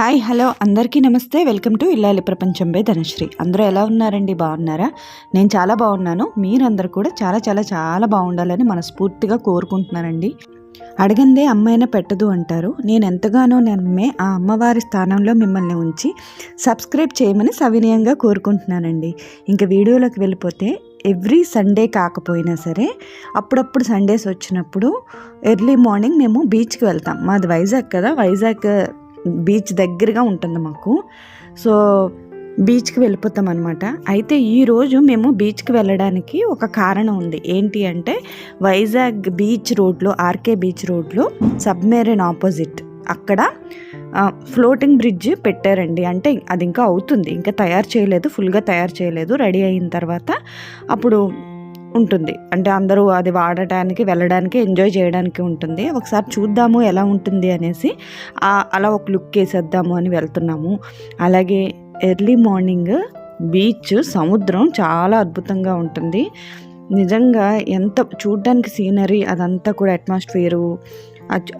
Hi hello. అందరికీ నమస్తే. Welcome to ఇల్లాలి ప్రపంచం బై ధనశ్రీ. అందరూ ఎలా ఉన్నారండి? బాగున్నారా? నేను చాలా బాగున్నాను. మీరందరూ కూడా చాలా చాలా చాలా బాగుండాలని మనస్ఫూర్తిగా కోరుకుంటున్నానండి. అడగందే అమ్మాయిన పెట్టదు అంటారు. నేను ఎంతగానో నమ్మే ఆ అమ్మవారి స్థానంలో మిమ్మల్ని ఉంచి సబ్స్క్రైబ్ చేయమని సవినయంగా కోరుకుంటున్నానండి. ఇంకా వీడియోలోకి వెళ్ళిపోతే ఎవ్రీ సండే కాకపోయినా సరే అప్పుడప్పుడు సండేస్ వచ్చినప్పుడు ఎర్లీ మార్నింగ్ మేము బీచ్కి వెళ్తాం. మాది వైజాగ్ కదా. వైజాగ్ బీచ్ దగ్గరగా ఉంటుంది మాకు. సో బీచ్కి వెళ్ళిపోతాం అనమాట అయితే ఈరోజు మేము బీచ్కి వెళ్ళడానికి ఒక కారణం ఉంది. ఏంటి అంటే వైజాగ్ బీచ్ రోడ్లో ఆర్కే బీచ్ రోడ్లో సబ్మెరీన్ ఆపోజిట్ అక్కడ ఫ్లోటింగ్ బ్రిడ్జ్ పెట్టారండి. అంటే అది ఇంకా అవుతుంది. ఇంకా తయారు చేయలేదు ఫుల్గా తయారు చేయలేదు. రెడీ అయిన తర్వాత అప్పుడు ఉంటుంది. అంటే అందరూ అది వాడటానికి వెళ్ళడానికి ఎంజాయ్ చేయడానికి ఉంటుంది. ఒకసారి చూద్దాము ఎలా ఉంటుంది అనేసి అలా ఒక లుక్ వేసేద్దాము అని వెళ్తున్నాము. అలాగే ఎర్లీ మార్నింగ్ బీచ్ సముద్రం చాలా అద్భుతంగా ఉంటుంది. నిజంగా ఎంత చూడడానికి సీనరీ అదంతా కూడా అట్మాస్ఫియరు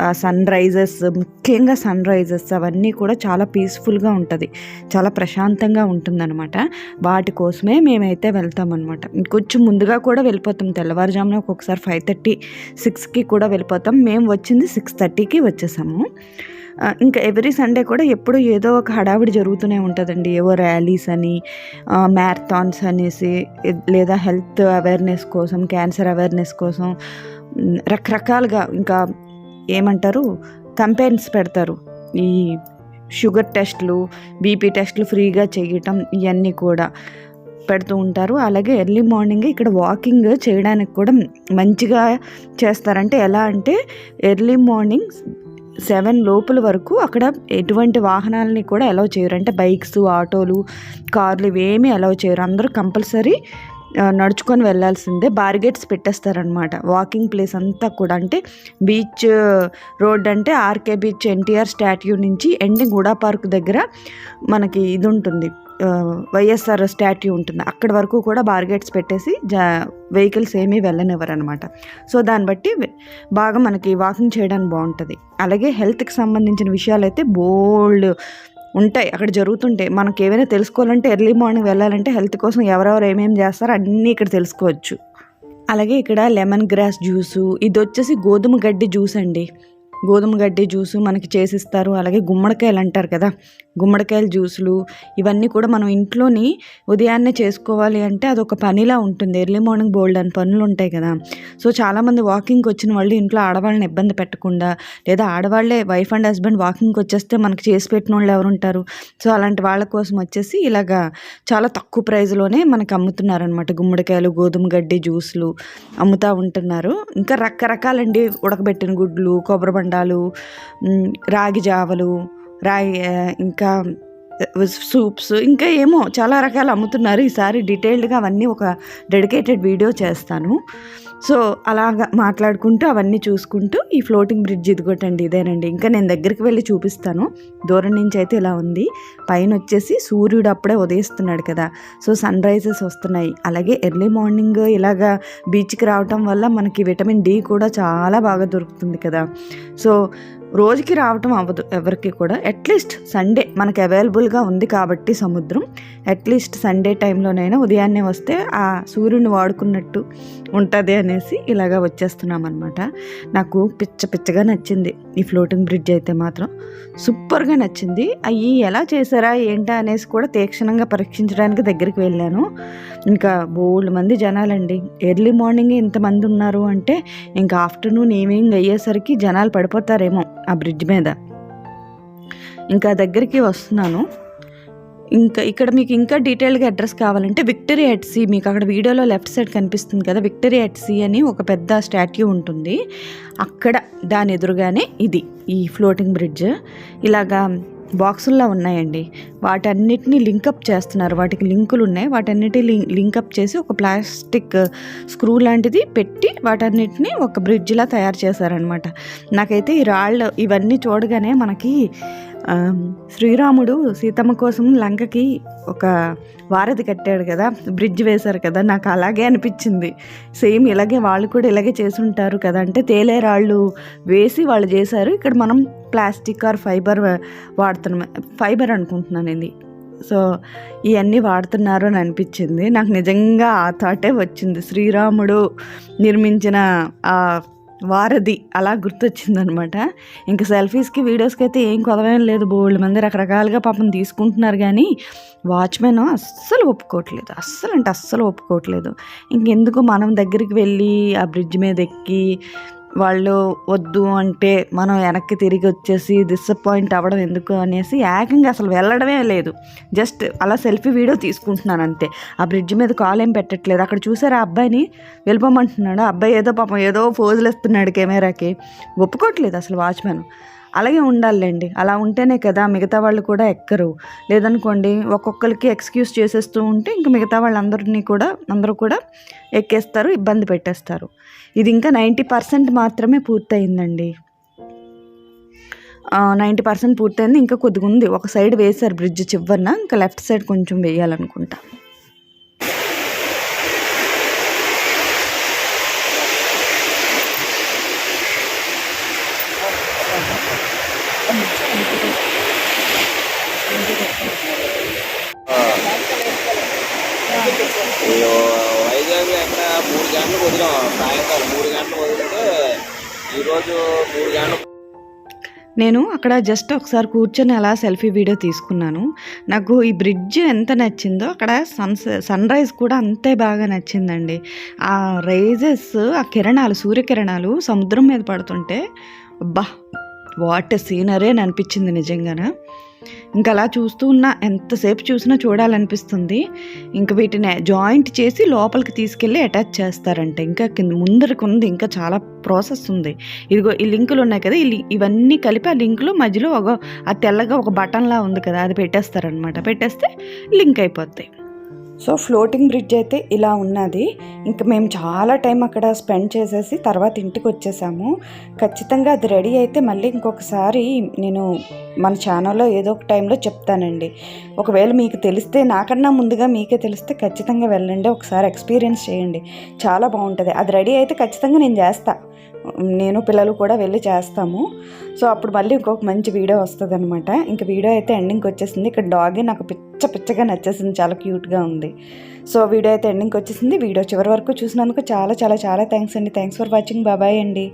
ఆ సన్ రైజెస్ ముఖ్యంగా సన్ రైజెస్ అవన్నీ కూడా చాలా పీస్ఫుల్గా ఉంటుంది. చాలా ప్రశాంతంగా ఉంటుందన్నమాట. వాటి కోసమే మేమైతే వెళ్తామన్నమాట. కొంచెం ముందుగా కూడా వెళ్ళిపోతాం. తెల్లవారుజామున ఒక్కొక్కసారి ఫైవ్ థర్టీ సిక్స్కి కూడా వెళ్ళిపోతాం. మేము వచ్చింది సిక్స్ థర్టీకి వచ్చేసాము. ఇంకా ఎవ్రీ సండే కూడా ఎప్పుడూ ఏదో ఒక హడావిడి జరుగుతూనే ఉంటుందండి. ఏవో ర్యాలీస్ అని మ్యారథాన్స్ అనేసి లేదా హెల్త్ అవేర్నెస్ కోసం క్యాన్సర్ అవేర్నెస్ కోసం రకరకాలుగా ఇంకా ఏమంటారు? కంపెయిన్స్ పెడతారు. ఈ షుగర్ టెస్ట్లు బీపీ టెస్ట్లు ఫ్రీగా చేయటం ఇవన్నీ కూడా పెడుతూ ఉంటారు. అలాగే ఎర్లీ మార్నింగ్ ఇక్కడ వాకింగ్ చేయడానికి కూడా మంచిగా చేస్తారంటే ఎలా అంటే ఎర్లీ మార్నింగ్ సెవెన్ లోపల వరకు అక్కడ ఎటువంటి వాహనాలని కూడా అలౌ చేయరు. అంటే బైక్స్ ఆటోలు కార్లు ఇవేమీ అలౌ చేయరు. అందరూ కంపల్సరీ నడుచుకొని వెళ్ళాల్సిందే. బార్గెట్స్ పెట్టేస్తారనమాట వాకింగ్ ప్లేస్ అంతా కూడా. అంటే బీచ్ రోడ్ అంటే ఆర్కే బీచ్ ఎన్టీఆర్ స్టాట్యూ నుంచి ఎండింగ్ గుడా పార్క్ దగ్గర మనకి ఇది ఉంటుంది. వైఎస్ఆర్ స్టాట్యూ ఉంటుంది. అక్కడి వరకు కూడా బార్గెట్స్ పెట్టేసి జా వెహికల్స్ ఏమీ వెళ్ళనివ్వరు అనమాట సో దాన్ని బట్టి బాగా మనకి వాకింగ్ చేయడానికి బాగుంటుంది. అలాగే హెల్త్కి సంబంధించిన విషయాలు అయితే బోల్డ్ ఉంటాయి. అక్కడ జరుగుతుంటాయి. మనకి ఏమైనా తెలుసుకోవాలంటే ఎర్లీ మార్నింగ్ వెళ్ళాలంటే హెల్త్ కోసం ఎవరెవరు ఏమేమి చేస్తారో అన్నీ ఇక్కడ తెలుసుకోవచ్చు. అలాగే ఇక్కడ లెమన్ గ్రాస్ జ్యూసు ఇది వచ్చేసి గోధుమ గడ్డి జ్యూస్ అండి గోధుమ గడ్డి జ్యూసు మనకి చేసిస్తారు. అలాగే గుమ్మడికాయలు అంటారు కదా గుమ్మడికాయల జ్యూసులు ఇవన్నీ కూడా మనం ఇంట్లోని ఉదయాన్నే చేసుకోవాలి అంటే అదొక పనిలా ఉంటుంది. ఎర్లీ మార్నింగ్ బోల్డ్ అని పనులు ఉంటాయి కదా. సో చాలామంది వాకింగ్కి వచ్చిన వాళ్ళు ఇంట్లో ఆడవాళ్ళని ఇబ్బంది పెట్టకుండా లేదా ఆడవాళ్ళే వైఫ్ అండ్ హస్బెండ్ వాకింగ్కి వచ్చేస్తే మనకి చేసి పెట్టిన వాళ్ళు ఎవరు ఉంటారు? సో అలాంటి వాళ్ళ కోసం వచ్చేసి ఇలాగా చాలా తక్కువ ప్రైస్లోనే మనకు అమ్ముతున్నారనమాట గుమ్మడికాయలు గోధుమ గడ్డి జ్యూస్లు అమ్ముతూ ఉంటున్నారు. ఇంకా రకరకాలండి ఉడకబెట్టిన గుడ్లు కొబ్బరి బండాలు రాగి జావలు రాగి ఇంకా సూప్స్ ఇంకా ఏమో చాలా రకాలు అమ్ముతున్నారు. ఈసారి డీటెయిల్డ్గా అవన్నీ ఒక డెడికేటెడ్ వీడియో చేస్తాను. సో అలాగా మాట్లాడుకుంటూ అవన్నీ చూసుకుంటూ ఈ ఫ్లోటింగ్ బ్రిడ్జ్ ఇదిగోటండి ఇదేనండి. ఇంకా నేను దగ్గరికి వెళ్ళి చూపిస్తాను. దూరం నుంచి అయితే ఇలా ఉంది. పైన వచ్చేసి సూర్యుడు అప్పుడే ఉదయిస్తున్నాడు కదా. సో సన్ రైజెస్ వస్తున్నాయి. అలాగే ఎర్లీ మార్నింగ్ ఇలాగా బీచ్కి రావటం వల్ల మనకి విటమిన్ డి కూడా చాలా బాగా దొరుకుతుంది కదా. సో రోజుకి రావటం అవ్వదు ఎవరికి కూడా. అట్లీస్ట్ సండే మనకి అవైలబుల్గా ఉంది కాబట్టి సముద్రం. అట్లీస్ట్ సండే టైంలోనైనా ఉదయాన్నే వస్తే ఆ సూర్యుని వాడుకున్నట్టు ఉంటుంది అనేసి ఇలాగా వచ్చేస్తున్నాం అనమాట నాకు పిచ్చ పిచ్చగా నచ్చింది ఈ ఫ్లోటింగ్ బ్రిడ్జ్ అయితే మాత్రం. సూపర్గా నచ్చింది. అవి ఎలా చేశారా ఏంటా అనేసి కూడా తీక్షణంగా పరీక్షించడానికి దగ్గరికి వెళ్ళాను. ఇంకా బోల్డ్ మంది జనాలండి. ఎర్లీ మార్నింగ్ ఇంతమంది ఉన్నారు అంటే ఇంకా ఆఫ్టర్నూన్ ఈవినింగ్ అయ్యేసరికి జనాలు పడిపోతారేమో ఆ బ్రిడ్జ్ మీద. ఇంకా దగ్గరికి వస్తున్నాను. ఇంకా ఇక్కడ మీకు ఇంకా డీటెయిల్గా అడ్రస్ కావాలంటే విక్టరీ ఎట్ సీ మీకు అక్కడ వీడియోలో లెఫ్ట్ సైడ్ కనిపిస్తుంది కదా విక్టరీ ఎట్ సీ అని ఒక పెద్ద స్టాట్యూ ఉంటుంది. అక్కడ దాని ఎదురుగానే ఇది ఈ ఫ్లోటింగ్ బ్రిడ్జ్. ఇలాగా బాక్సుల్లో ఉన్నాయండి. వాటన్నిటిని లింకప్ చేస్తున్నారు. వాటికి లింకులు ఉన్నాయి. వాటన్నిటి లింకప్ చేసి ఒక ప్లాస్టిక్ స్క్రూ లాంటిది పెట్టి వాటన్నిటిని ఒక బ్రిడ్జ్లా తయారు చేశారనమాట నాకైతే ఈ రాళ్ళు ఇవన్నీ చూడగానే మనకి శ్రీరాముడు సీతమ్మ కోసం లంకకి ఒక వారధి కట్టాడు కదా బ్రిడ్జ్ వేశారు కదా నాకు అలాగే అనిపించింది. సేమ్ ఇలాగే వాళ్ళు కూడా ఇలాగే చేసుంటారు కదా అంటే తేలే రాళ్ళు వేసి వాళ్ళు చేశారు. ఇక్కడ మనం ప్లాస్టిక్ ఆర్ ఫైబర్ వాడుతున్నాం ఫైబర్ అనుకుంటున్నాను ఇది సో ఇవన్నీ వాడుతున్నారు అని అనిపించింది. నాకు నిజంగా ఆ థాటే వచ్చింది. శ్రీరాముడు నిర్మించిన ఆ వారధి అలా గుర్తొచ్చిందనమాట. ఇంకా సెల్ఫీస్కి వీడియోస్కి అయితే ఏం కొదవేం లేదు. బోల్డ్ మంది రకరకాలుగా పాపం తీసుకుంటున్నారు కానీ వాచ్మెన్ అస్సలు ఒప్పుకోవట్లేదు. అస్సలు అంటే అస్సలు ఒప్పుకోవట్లేదు. ఇంకెందుకు మనం దగ్గరికి వెళ్ళి ఆ బ్రిడ్జ్ మీద ఎక్కి వాళ్ళు వద్దు అంటే మనం వెనక్కి తిరిగి వచ్చేసి డిసప్పాయింట్ అవ్వడం ఎందుకు అనేసి ఏకంగా అసలు వెళ్ళడమే లేదు. జస్ట్ అలా సెల్ఫీ వీడియో తీసుకుంటున్నాను అంతే. ఆ బ్రిడ్జ్ మీద కాల్ ఏం పెట్టట్లేదు. అక్కడ చూసారు ఆ అబ్బాయిని? వెళ్ళిపోమంటున్నాడు. ఆ అబ్బాయి ఏదో పాపం ఏదో ఫోజులు ఇస్తున్నాడు కెమెరాకి ఒప్పుకోవట్లేదు అసలు వాచ్మెన్ అలాగే ఉండాలండి అలా ఉంటేనే కదా మిగతా వాళ్ళు కూడా ఎక్కరు. లేదనుకోండి ఒక్కొక్కరికి ఎక్స్క్యూజ్ చేసేస్తూ ఉంటే ఇంకా మిగతా వాళ్ళందరినీ కూడా అందరూ కూడా ఎక్కేస్తారు ఇబ్బంది పెట్టేస్తారు. ఇది ఇంకా నైంటీ పర్సెంట్ మాత్రమే పూర్తయిందండి. నైంటీ పర్సెంట్ పూర్తయింది. ఇంకా కొద్దిగా ఉంది ఒక సైడ్ వేశారు బ్రిడ్జ్ చివరిన. ఇంకా లెఫ్ట్ సైడ్ కొంచెం వేయాలనుకుంటా ఈ వైజాగ్ ఎక్కడ మూడు గంటలకు వదిలాం సాయంకాలం మూడు గంటలకు వదిలితే ఈరోజు మూడు గంటలకు నేను అక్కడ జస్ట్ ఒకసారి కూర్చొని అలా సెల్ఫీ వీడియో తీసుకున్నాను. నాకు ఈ బ్రిడ్జ్ ఎంత నచ్చిందో అక్కడ సన్ సన్ రైజ్ కూడా అంతే బాగా నచ్చిందండి. ఆ రైజెస్ ఆ కిరణాలు సూర్యకిరణాలు సముద్రం మీద పడుతుంటే అబ్బా వాట్ సీనరే అని అనిపించింది నిజంగానే. ఇంకా అలా చూస్తూ ఉన్నా ఎంతసేపు చూసినా చూడాలనిపిస్తుంది. ఇంకా వీటిని జాయింట్ చేసి లోపలికి తీసుకెళ్ళి అటాచ్ చేస్తారంట. ఇంకా కింద ముందరకు ఉంది ఇంకా చాలా ప్రాసెస్ ఉంది. ఇదిగో ఈ లింకులు ఉన్నాయి కదా ఈ ఇవన్నీ కలిపి ఆ లింకులో మధ్యలో ఒక ఆ తెల్లగా ఒక బటన్లా ఉంది కదా అది పెట్టేస్తారనమాట పెట్టేస్తే లింక్ అయిపోతాయి సో ఫ్లోటింగ్ బ్రిడ్జ్ అయితే ఇలా ఉన్నది. ఇంకా మేము చాలా టైం అక్కడ స్పెండ్ చేసేసి తర్వాత ఇంటికి వచ్చేసాము. ఖచ్చితంగా అది రెడీ అయితే మళ్ళీ ఇంకొకసారి నేను మన ఛానల్లో ఏదో ఒక టైంలో చెప్తానండి. ఒకవేళ మీకు తెలిస్తే నాకన్నా ముందుగా మీకే తెలిస్తే ఖచ్చితంగా వెళ్ళండి. ఒకసారి ఎక్స్పీరియన్స్ చేయండి. చాలా బాగుంటుంది. అది రెడీ అయితే ఖచ్చితంగా నేను చేస్తాను నేను పిల్లలు కూడా వెళ్ళి చేస్తాము. సో అప్పుడు మళ్ళీ ఇంకొక మంచి వీడియో వస్తుంది అనమాట ఇంకా వీడియో అయితే ఎండింగ్కి వచ్చేసింది. ఇక్కడ డాగే నాకు పిచ్చ పిచ్చగా నచ్చేసింది. చాలా క్యూట్గా ఉంది. సో వీడియో అయితే ఎండింగ్కి వచ్చేసింది. వీడియో చివరి వరకు చూసినందుకు చాలా చాలా చాలా థ్యాంక్స్ అండి. థ్యాంక్స్ ఫర్ వాచింగ్ బాబాయ్ అండి.